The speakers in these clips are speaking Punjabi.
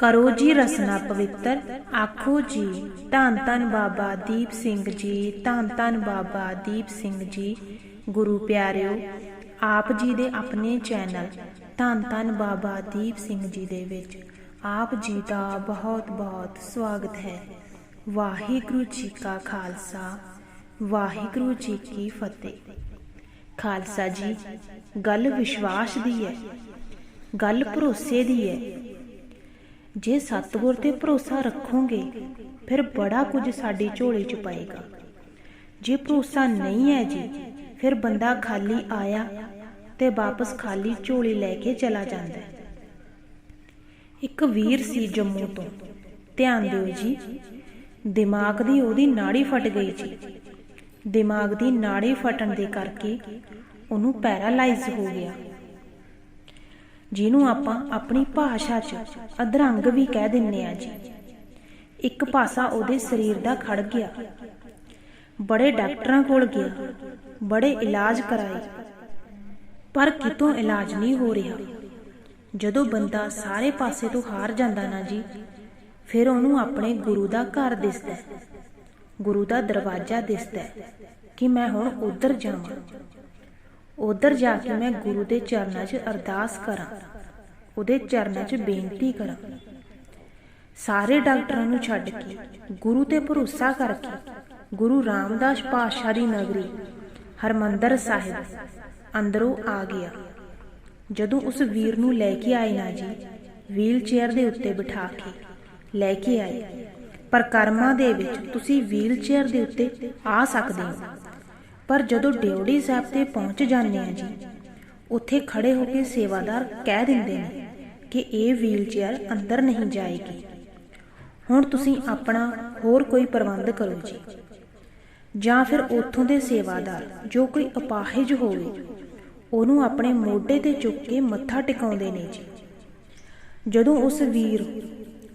ਕਰੋ ਜੀ ਰਸਨਾ ਪਵਿੱਤਰ। ਆਖੋ ਜੀ, ਧੰਨ ਧੰਨ ਬਾਬਾ ਦੀਪ ਸਿੰਘ ਜੀ, ਧੰਨ ਧੰਨ ਬਾਬਾ ਦੀਪ ਸਿੰਘ ਜੀ। ਗੁਰੂ ਪਿਆਰਿਓ, ਆਪ ਜੀ ਦੇ ਆਪਣੇ ਚੈਨਲ, ਧੰਨ ਧੰਨ ਬਾਬਾ ਦੀਪ ਸਿੰਘ ਜੀ ਦੇ ਵਿੱਚ ਆਪ ਜੀ ਦਾ ਬਹੁਤ ਬਹੁਤ ਸਵਾਗਤ ਹੈ। ਵਾਹਿਗੁਰੂ ਜੀ ਕਾ ਖਾਲਸਾ, ਵਾਹਿਗੁਰੂ ਜੀ ਕੀ ਫਤਿਹ। ਖਾਲਸਾ ਜੀ, ਗੱਲ ਵਿਸ਼ਵਾਸ ਦੀ ਹੈ, ਗੱਲ ਭਰੋਸੇ ਦੀ ਹੈ। ਜੇ ਸਤਿਗੁਰ ਤੇ ਭਰੋਸਾ ਰੱਖੋਗੇ, ਫਿਰ ਬੜਾ ਕੁਝ ਸਾਡੀ ਝੋਲੀ ਚ ਪਏਗਾ। ਜੇ ਭਰੋਸਾ ਨਹੀਂ ਹੈ ਜੀ, ਫਿਰ ਬੰਦਾ ਖਾਲੀ ਆਇਆ ਤੇ ਵਾਪਸ ਖਾਲੀ ਝੋਲੀ ਲੈ ਕੇ ਚਲਾ ਜਾਂਦਾ ਹੈ। ਇੱਕ ਵੀਰ ਸੀ ਜੰਮੂ ਤੋਂ। ਧਿਆਨ ਦਿਓ ਜੀ, ਦਿਮਾਗ ਦੀ ਉਹਦੀ ਨਾੜੀ ਫਟ ਗਈ ਜੀ। ਦਿਮਾਗ ਦੀ ਨਾੜੀ ਫਟਣ ਦੇ ਕਰਕੇ ਉਹਨੂੰ ਪੈਰਾਲਾਈਜ਼ ਹੋ ਗਿਆ। ਜਿਹਨੂੰ ਆਪਾਂ ਆਪਣੀ ਭਾਸ਼ਾ 'ਚ ਅਧਰੰਗ ਵੀ ਕਹਿ ਦਿੰਨੇ ਆ ਜੀ। ਇੱਕ ਪਾਸਾ ਉਹਦੇ ਸਰੀਰ ਦਾ ਖੜ ਗਿਆ। ਬੜੇ ਡਾਕਟਰਾਂ ਕੋਲ ਗਿਆ। ਬੜੇ ਇਲਾਜ ਕਰਾਏ। ਪਰ ਕਿਤੋਂ ਇਲਾਜ ਨਹੀਂ ਹੋ ਰਿਹਾ। ਜਦੋਂ ਬੰਦਾ ਸਾਰੇ ਪਾਸੇ ਤੋਂ ਹਾਰ ਜਾਂਦਾ ਨਾ ਜੀ, ਫਿਰ ਉਹਨੂੰ ਆਪਣੇ ਗੁਰੂ ਦਾ ਘਰ ਦਿਸਦਾ ਹੈ। ਗੁਰੂ ਦਾ ਦਰਵਾਜ਼ਾ ਦਿਸਦਾ ਹੈ ਕਿ ਮੈਂ ਹੁਣ ਉਧਰ ਜਾਵਾਂ। ਉਧਰ ਜਾ ਕੇ ਮੈਂ ਗੁਰੂ ਦੇ ਚਰਨਾਂ 'ਚ ਅਰਦਾਸ ਕਰਾਂ, ਉਹਦੇ ਚਰਨਾਂ 'ਚ ਬੇਨਤੀ ਕਰਾਂ। ਸਾਰੇ ਡਾਕਟਰਾਂ ਨੂੰ ਛੱਡ ਕੇ, ਗੁਰੂ ਤੇ ਭਰੋਸਾ ਕਰਕੇ, ਗੁਰੂ ਰਾਮਦਾਸ ਪਾਤਸ਼ਾਹ ਦੀ ਨਗਰੀ, ਹਰਮੰਦਰ ਸਾਹਿਬ ਅੰਦਰੋਂ ਆ ਗਿਆ। ਜਦੋਂ ਉਸ ਵੀਰ ਨੂੰ ਲੈ ਕੇ ਆਏ ਨਾ ਜੀ ਵੀਲ ਚੇਅਰ ਦੇ ਉੱਤੇ ਬਿਠਾ ਕੇ ਲੈ ਕੇ ਆਏ, ਪਰ ਕਰਮਾਂ ਦੇ ਵਿੱਚ ਤੁਸੀਂ ਵੀਲ ਚੇਅਰ ਦੇ ਉੱਤੇ ਆ ਸਕਦੇ ਹੋ। ਪਰ ਜਦੋਂ ਡਿਉੜੀ ਸਾਹਿਬ ਤੇ ਪਹੁੰਚ ਜਾਂਦੇ ਆ ਜੀ, ਉੱਥੇ ਖੜੇ ਹੋ ਕੇ ਸੇਵਾਦਾਰ ਕਹਿ ਦਿੰਦੇ ਨੇ ਕਿ ਇਹ ਵੀਲ ਅੰਦਰ ਨਹੀਂ ਜਾਏਗੀ। ਹੁਣ ਤੁਸੀਂ ਆਪਣਾ ਹੋਰ ਕੋਈ ਪ੍ਰਬੰਧ ਕਰੋ ਜੀ। ਜਾਂ ਫਿਰ ਉੱਥੋਂ ਦੇ ਸੇਵਾਦਾਰ, ਜੋ ਕੋਈ ਅਪਾਹਜ ਹੋਵੇ, ਉਹਨੂੰ ਆਪਣੇ ਮੋਢੇ ਤੇ ਚੁੱਕ ਕੇ ਮੱਥਾ ਟਿਕਾਉਂਦੇ ਨੇ ਜੀ। ਜਦੋਂ ਉਸ ਵੀਰ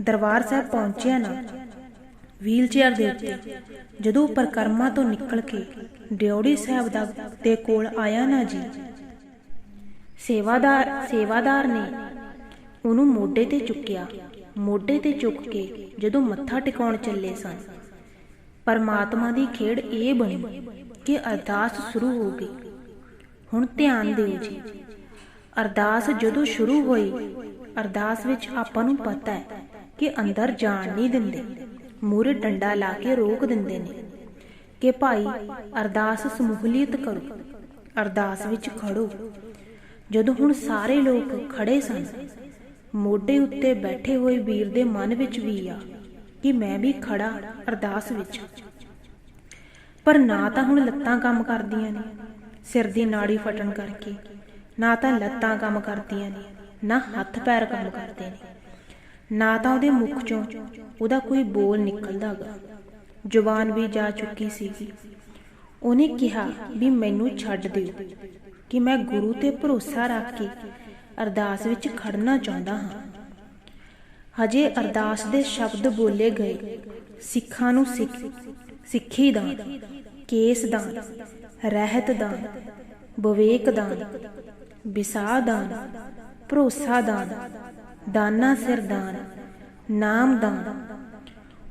ਦਰਬਾਰ ਸਾਹਿਬ ਪਹੁੰਚਿਆ ਨਾ ਵੀਲ ਦੇ ਉੱਤੇ। ਜਦੋਂ ਪਰਕਰਮਾ ਤੋਂ ਨਿਕਲ ਕੇ ਡਿਉੜੀ ਸਾਹਿਬ ਦਾ ਦੇ ਕੋਲ ਆਇਆ ਨਾ ਜੀ, ਸੇਵਾਦਾਰ ਸੇਵਾਦਾਰ ਨੇ ਉਹਨੂੰ ਮੋਢੇ ਤੇ ਚੁੱਕਿਆ। ਮੋਢੇ ਤੇ ਚੁੱਕ ਕੇ ਜਦੋਂ ਮੱਥਾ ਟਿਕਾਉਣ ਚੱਲੇ ਸਨ, ਪਰਮਾਤਮਾ ਦੀ ਖੇਡ ਇਹ ਬਣੀ ਕਿ ਅਰਦਾਸ ਸ਼ੁਰੂ ਹੋ ਗਈ। ਹੁਣ ਧਿਆਨ ਦਿਓ ਜੀ, ਅਰਦਾਸ ਜਦੋਂ ਸ਼ੁਰੂ ਹੋਈ, ਅਰਦਾਸ ਵਿੱਚ ਆਪਾਂ ਨੂੰ ਪਤਾ ਹੈ ਕਿ ਅੰਦਰ ਜਾਣ ਨਹੀਂ ਦਿੰਦੇ। ਮੂਰੇ ਡੰਡਾ ਲਾ ਕੇ ਰੋਕ ਦਿੰਦੇ ਨੇ ਕਿ ਭਾਈ ਅਰਦਾਸ ਸਮੂਹਲੀਅਤ ਕਰੋ, ਅਰਦਾਸ ਵਿੱਚ ਖੜੋ। ਜਦੋਂ ਹੁਣ ਸਾਰੇ ਲੋਕ ਖੜੇ ਸਨ, ਮੋਢੇ ਉੱਤੇ ਬੈਠੇ ਹੋਏ ਵੀਰ ਦੇ ਮਨ ਵਿੱਚ ਵੀ ਆ ਕਿ ਮੈਂ ਵੀ ਖੜਾ ਅਰਦਾਸ ਵਿੱਚ। ਪਰ ਨਾ ਤਾਂ ਹੁਣ ਲੱਤਾਂ ਕੰਮ ਕਰਦੀਆਂ ਨੇ, ਸਿਰ ਦੀ ਨਾੜੀ ਫਟਣ ਕਰਕੇ, ਨਾ ਤਾਂ ਲੱਤਾਂ ਕੰਮ ਕਰਦੀਆਂ ਨੇ, ਨਾ ਹੱਥ ਪੈਰ ਕੰਮ ਕਰਦੇ ਨੇ। ਨਾ ਤਾਂ ਉਹਦੇ ਮੁਖ ਚੋਂ ਉਹਦਾ ਕੋਈ ਬੋਲ ਨਿਕਲਦਾਗਾ। ਜ਼ੁਬਾਨ ਵੀ ਜਾ ਚੁੱਕੀ ਸੀਗੀ। ਉਹਨੇ ਕਿਹਾ ਵੀ ਮੈਨੂੰ ਛੱਡ ਦਿਓ, ਕਿ ਮੈਂ ਗੁਰੂ ਤੇ ਭਰੋਸਾ ਰੱਖ ਕੇ ਅਰਦਾਸ ਵਿੱਚ ਖੜਨਾ ਚਾਹੁੰਦਾ ਹਾਂ। ਹਜੇ ਅਰਦਾਸ ਦੇ ਸ਼ਬਦ ਬੋਲੇ ਗਏ। ਸਿੱਖਾਂ ਨੂੰ ਸਿੱਖ, ਸਿੱਖੀ ਦਾਨ, ਕੇਸ ਦਾਨ, ਰਹਿਤ ਦਾਨ, ਵਿਵੇਕ ਦਾਨ, ਵਿਸਾਹ ਦਾਨ, ਭਰੋਸਾ ਦਾਨ ਦਾਨਾ ਸਿਰ ਦਾਨ ਨਾਮ ਦਾਨ।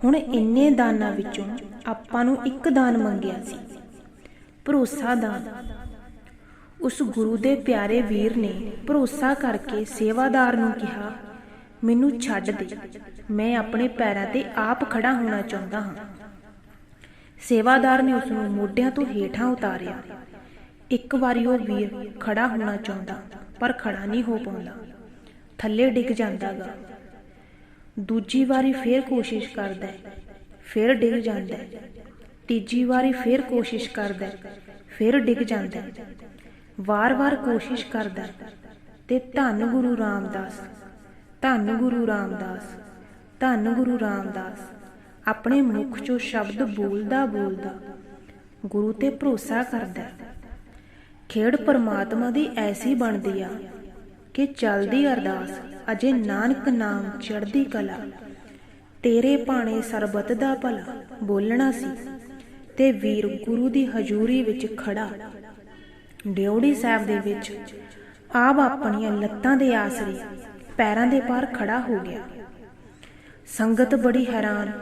ਹੁਣ ਇੰਨੇ ਦਾਨਾਂ ਵਿੱਚੋਂ ਆਪਾਂ ਨੂੰ ਇੱਕ ਦਾਨ ਮੰਗਿਆ ਸੀ, ਭਰੋਸਾ ਦਾਨ। ਉਸ ਗੁਰੂ ਦੇ ਪਿਆਰੇ ਵੀਰ ਨੇ ਭਰੋਸਾ ਕਰਕੇ ਸੇਵਾਦਾਰ ਨੂੰ ਕਿਹਾ, ਮੈਨੂੰ ਛੱਡ ਦੇ, ਮੈਂ ਆਪਣੇ ਪੈਰਾਂ ਤੇ ਆਪ ਖੜਾ ਹੋਣਾ ਚਾਹੁੰਦਾ ਹਾਂ। ਸੇਵਾਦਾਰ ਨੇ ਉਸ ਨੂੰ ਮੋਢਿਆਂ ਤੋਂ ਹੇਠਾਂ ਉਤਾਰਿਆ। ਇੱਕ ਵਾਰੀ ਉਹ ਵੀਰ ਖੜਾ ਹੋਣਾ ਚਾਹੁੰਦਾ, ਪਰ ਖੜਾ ਨਹੀਂ ਹੋ ਪਾਉਂਦਾ। ਥੱਲੇ ਡਿੱਗ ਜਾਂਦਾਗਾ। ਦੂਜੀ ਵਾਰੀ ਫੇਰ ਕੋਸ਼ਿਸ਼ ਕਰਦਾ ਹੈ, ਫੇਰ ਡਿੱਗ ਜਾਂਦਾ ਹੈ। ਤੀਜੀ ਵਾਰੀ ਫੇਰ ਕੋਸ਼ਿਸ਼ ਕਰਦਾ ਹੈ, ਫੇਰ ਡਿੱਗ ਜਾਂਦਾ ਹੈ। ਵਾਰ-ਵਾਰ ਕੋਸ਼ਿਸ਼ ਕਰਦਾ ਹੈ ਤੇ ਧੰਨ ਗੁਰੂ ਰਾਮਦਾਸ, ਧੰਨ ਗੁਰੂ ਰਾਮਦਾਸ, ਧੰਨ ਗੁਰੂ ਰਾਮਦਾਸ, ਆਪਣੇ ਮੁਖ ਚੋਂ ਸ਼ਬਦ ਬੋਲਦਾ ਬੋਲਦਾ ਗੁਰੂ ਤੇ ਭਰੋਸਾ ਕਰਦਾ ਖੇੜ ਪਰਮਾਤਮਾ ਦੀ ਐਸੀ ਬਣਦੀ ਆ ਕਿ ਚਲਦੀ ਅਰਦਾਸ ਅਜੇ ਨਾਨਕ ਨਾਮ ਚੜਦੀ ਕਲਾ। ਤੇਰੇ ਪਾਣੇ ਸਰਬਤ ਦਾ ਭਲਾ, ਬੋਲਣਾ ਸੀ। ਤੇ ਵੀਰ ਗੁਰੂ ਦੀ ਹਜ਼ੂਰੀ ਵਿੱਚ ਖੜਾ। ਡਿਉੜੀ ਸਾਹਿਬ ਦੇ ਵਿੱਚ ਆਪ ਆਪਣੀਆਂ ਲੱਤਾਂ ਦੇ ਆਸਰੇ ਪੈਰਾਂ ਦੇ ਪਾਰ ਖੜਾ ਹੋ ਗਿਆ। ਸੰਗਤ ਬੜੀ ਹੈਰਾਨ।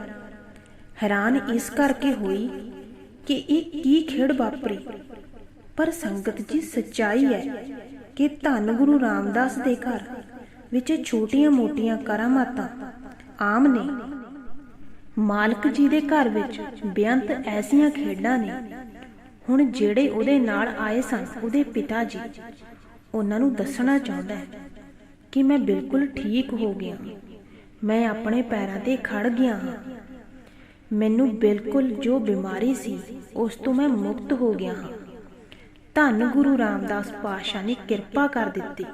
ਹੈਰਾਨ ਇਸ ਕਰਕੇ ਹੋਈ ਕਿ ਇਹ ਕੀ ਖੇਡ ਵਾਪਰੀ। ਪਰ ਸੰਗਤ ਜੀ ਸੱਚਾਈ ਹੈ ਕਿ ਧੰਨ ਗੁਰੂ ਰਾਮਦਾਸ ਦੇ ਘਰ ਵਿੱਚ ਛੋਟੀਆਂ-ਮੋਟੀਆਂ ਕਰਾਮਾਤਾਂ ਆਮ ਨੇ। ਮਾਲਕ ਜੀ ਦੇ ਘਰ ਵਿੱਚ ਬੇਅੰਤ ਐਸੀਆਂ ਖੇਡਾਂ ਨੇ। ਹੁਣ ਜਿਹੜੇ ਉਹਦੇ ਨਾਲ ਆਏ ਸਨ, ਉਹਦੇ ਪਿਤਾ ਜੀ, ਉਹਨਾਂ ਨੂੰ ਦੱਸਣਾ ਚਾਹੁੰਦਾ ਹੈ ਕਿ ਮੈਂ ਬਿਲਕੁਲ ਠੀਕ ਹੋ ਗਿਆ। ਮੈਂ ਆਪਣੇ ਪੈਰਾਂ ਤੇ ਖੜ ਗਿਆ ਹਾਂ। ਮੈਨੂੰ ਬਿਲਕੁਲ ਜੋ ਬਿਮਾਰੀ ਸੀ, ਉਸ ਤੋਂ ਮੈਂ ਮੁਕਤ ਹੋ ਗਿਆ ਹਾਂ। ਧੰਨ ਗੁਰੂ ਰਾਮਦਾਸ ਪਾਤਸ਼ਾਹ ਨੇ ਕਿਰਪਾ ਕਰ ਦਿੱਤੀ।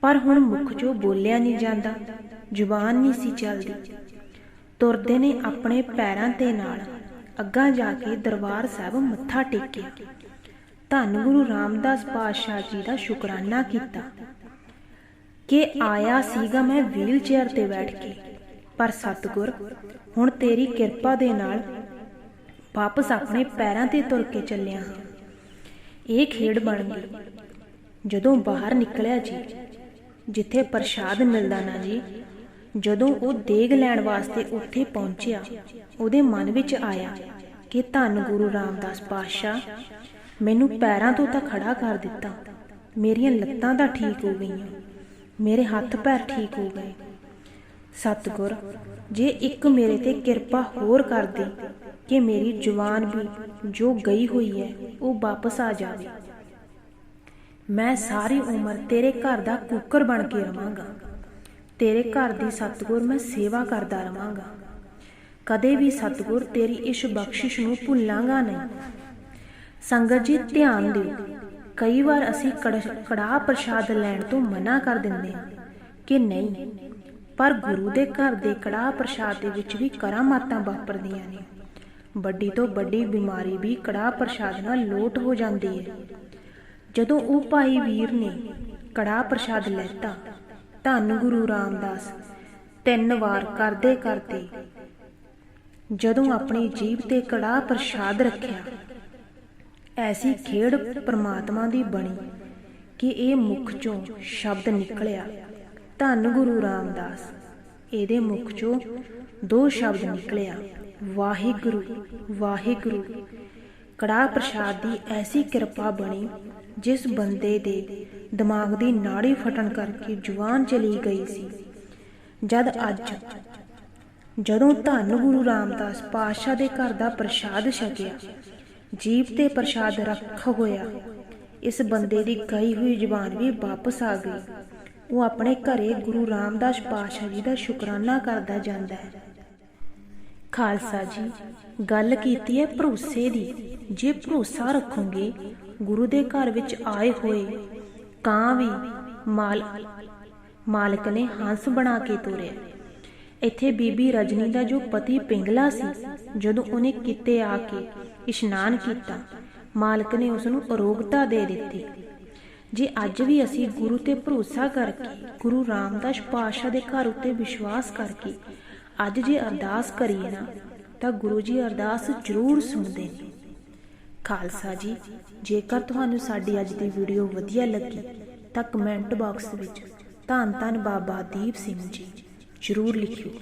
ਪਰ ਹੁਣ ਮੁਖ ਚੋਂ ਬੋਲਿਆ ਨਹੀਂ ਜਾਂਦਾ, ਜ਼ੁਬਾਨ ਨਹੀਂ ਸੀ ਚੱਲਦੀ। ਤੁਰਦੇ ਨੇ ਆਪਣੇ ਪੈਰਾਂ ਤੇ ਨਾਲ ਅੱਗਾ ਜਾ ਕੇ ਦਰਬਾਰ ਸਾਹਿਬ ਮੱਥਾ ਟੇਕਿਆ। ਧੰਨ ਗੁਰੂ ਰਾਮਦਾਸ ਪਾਤਸ਼ਾਹ ਜੀ ਦਾ ਸ਼ੁਕਰਾਨਾ ਕੀਤਾ ਕਿ ਆਇਆ ਸੀਗਾ ਮੈਂ ਵੀਲ ਚੇਅਰ ਤੇ ਬੈਠ ਕੇ। ਪਰ ਸਤਿਗੁਰ, ਹੁਣ ਤੇਰੀ ਕਿਰਪਾ ਦੇ ਨਾਲ ਵਾਪਸ ਆਪਣੇ ਪੈਰਾਂ ਤੇ ਤੁਰ ਕੇ ਚੱਲਿਆ ਹਾਂ। ਇਹ ਖੇਡ ਬਣ ਗਈ। ਜਦੋਂ ਬਾਹਰ ਨਿਕਲਿਆ ਜੀ, ਜਿੱਥੇ ਪ੍ਰਸ਼ਾਦ ਮਿਲਦਾ ਨਾ ਜੀ, ਜਦੋਂ ਉਹ ਦੇਗ ਲੈਣ ਵਾਸਤੇ ਉੱਥੇ ਪਹੁੰਚਿਆ, ਉਹਦੇ ਮਨ ਵਿੱਚ ਆਇਆ ਕਿ ਧੰਨ ਗੁਰੂ ਰਾਮਦਾਸ ਪਾਤਸ਼ਾਹ, ਮੈਨੂੰ ਪੈਰਾਂ ਤੋਂ ਤਾਂ ਖੜਾ ਕਰ ਦਿੱਤਾ। ਮੇਰੀਆਂ ਲੱਤਾਂ ਤਾਂ ਠੀਕ ਹੋ ਗਈਆਂ, ਮੇਰੇ ਹੱਥ ਪੈਰ ਠੀਕ ਹੋ ਗਏ। ਸਤਿਗੁਰ, ਜੇ ਇੱਕ ਮੇਰੇ ਤੇ ਕਿਰਪਾ ਹੋਰ ਕਰ ਦੇ ਕਿ ਮੇਰੀ ਜਵਾਨ ਵੀ ਜੋ ਗਈ ਹੋਈ ਹੈ, ਉਹ ਵਾਪਸ ਆ ਜਾਵੇ। ਮੈਂ ਸਾਰੀ ਉਮਰ ਤੇਰੇ ਘਰ ਦਾ ਕੁੱਕਰ ਬਣ ਕੇ ਰਵਾਂਗਾ। ਤੇਰੇ ਘਰ ਦੀ ਸਤਿਗੁਰ ਮੈਂ ਸੇਵਾ ਕਰਦਾ ਰਵਾਂਗਾ। ਕਦੇ ਵੀ ਸਤਿਗੁਰ ਤੇਰੀ ਇਸ ਬਖਸ਼ਿਸ਼ ਨੂੰ ਭੁੱਲਾਂਗਾ ਨਹੀਂ। ਸੰਗਤ ਜੀ, ਧਿਆਨ ਦਿਓ। ਕਈ ਵਾਰ ਅਸੀਂ ਕੜਾਹ ਪ੍ਰਸ਼ਾਦ ਲੈਣ ਤੋਂ ਮਨਾ ਕਰ ਦਿੰਦੇ ਹਾਂ ਕਿ ਨਹੀਂ, ਪਰ ਗੁਰੂ ਦੇ ਘਰ ਦੇ ਕੜਾਹ ਪ੍ਰਸ਼ਾਦ ਦੇ ਵਿੱਚ ਵੀ ਕਰਾਮਾਤਾਂ ਵਾਪਰਦੀਆਂ ਨੇ। ਵੱਡੀ ਤੋਂ ਵੱਡੀ ਬਿਮਾਰੀ ਵੀ ਕੜਾਹ ਪ੍ਰਸ਼ਾਦ ਨਾਲ ਲੋਟ ਹੋ ਜਾਂਦੀ ਹੈ। ਜਦੋਂ ਉਹ ਭਾਈ ਵੀਰ ਨੇ ਕੜਾਹ ਪ੍ਰਸ਼ਾਦ ਲੈਤਾ, ਧੰਨ ਗੁਰੂ ਰਾਮਦਾਸ, ਤਿੰਨ ਵਾਰ ਕਰਦੇ ਕਰਦੇ ਜਦੋਂ ਆਪਣੀ ਜੀਭ ਤੇ ਕੜਾਹ ਪ੍ਰਸ਼ਾਦ ਰੱਖਿਆ, ਐਸੀ ਖੇਡ ਪ੍ਰਮਾਤਮਾ ਦੀ ਬਣੀ ਕਿ ਇਹ ਮੁਖ ਚੋਂ ਸ਼ਬਦ ਨਿਕਲਿਆ, ਧੰਨ ਗੁਰੂ ਰਾਮਦਾਸ। ਇਹਦੇ ਮੁਖ ਚੋਂ ਦੋ ਸ਼ਬਦ ਨਿਕਲਿਆ। ਵਾਹਿਗੁਰੂ ਵਾਹਿਗੁਰੂ। ਕੜਾਹ ਪ੍ਰਸ਼ਾਦ ਦੀ ਐਸੀ ਕਿਰਪਾ ਬਣੀ, ਜਿਸ ਬੰਦੇ ਦੇ ਦਿਮਾਗ ਦੀ ਨਾੜੀ ਫਟਣ ਕਰਕੇ ਜਵਾਨ ਚਲੀ ਗਈ ਸੀ। ਜਦ ਅੱਜ, ਜਦੋਂ ਧੰਨ ਗੁਰੂ ਰਾਮਦਾਸ ਪਾਤਸ਼ਾਹ ਦੇ ਘਰ ਦਾ ਪ੍ਰਸ਼ਾਦ ਛਕਿਆ ਜੀਵ ਤੇ ਪ੍ਰਸ਼ਾਦ ਰੱਖ ਹੋਇਆ, ਇਸ ਬੰਦੇ ਦੀ ਗਈ ਹੋਈ ਜ਼ੁਬਾਨ ਵੀ ਵਾਪਸ ਆ ਗਈ। ਉਹ ਆਪਣੇ ਘਰੇ ਗੁਰੂ ਰਾਮਦਾਸ ਪਾਤਸ਼ਾਹ ਜੀ ਦਾ ਸ਼ੁਕਰਾਨਾ ਕਰਦਾ ਜਾਂਦਾ ਹੈ। ਖਾਲਸਾ ਜੀ, ਗੱਲ ਕੀਤੀ ਹੈ ਭਰੋਸੇ ਦੀ। ਜੇ ਭਰੋਸਾ ਰੱਖੋਗੇ, ਗੁਰੂ ਦੇ ਘਰ ਵਿੱਚ ਆਏ ਹੋਏ ਕਾਂ ਵੀ ਮਾਲ, ਮਾਲਕ ਨੇ ਹੰਸ ਬਣਾ ਕੇ ਤੋਰਿਆ। ਇੱਥੇ ਬੀਬੀ ਰਜਨੀ ਦਾ ਜੋ ਪਤੀ ਪਿੰਗਲਾ ਸੀ, ਜਦੋਂ ਉਹਨੇ ਕਿਤੇ ਆ ਕੇ ਇਸ਼ਨਾਨ ਕੀਤਾ, ਮਾਲਕ ਨੇ ਉਸ ਨੂੰ ਅਰੋਗਤਾ ਦੇ ਦਿੱਤੀ। ਜੇ ਅੱਜ ਵੀ ਅਸੀਂ ਗੁਰੂ ਤੇ ਭਰੋਸਾ ਕਰਕੇ, ਗੁਰੂ ਰਾਮਦਾਸ ਪਾਤਸ਼ਾਹ ਦੇ ਘਰ ਉੱਤੇ ਵਿਸ਼ਵਾਸ ਕਰਕੇ ਅੱਜ ਜੇ ਅਰਦਾਸ ਕਰੀਏ ਨਾ, ਤਾਂ ਗੁਰੂ ਜੀ ਅਰਦਾਸ ਜ਼ਰੂਰ ਸੁਣਦੇ ਨੇ। ਖਾਲਸਾ ਜੀ, ਜੇਕਰ ਤੁਹਾਨੂੰ ਸਾਡੀ ਅੱਜ ਦੀ ਵੀਡੀਓ ਵਧੀਆ ਲੱਗੀ, ਤਾਂ ਕਮੈਂਟ ਬਾਕਸ ਵਿੱਚ ਧੰਨ ਧੰਨ ਬਾਬਾ ਦੀਪ ਸਿੰਘ ਜੀ ਜ਼ਰੂਰ ਲਿਖਿਓ।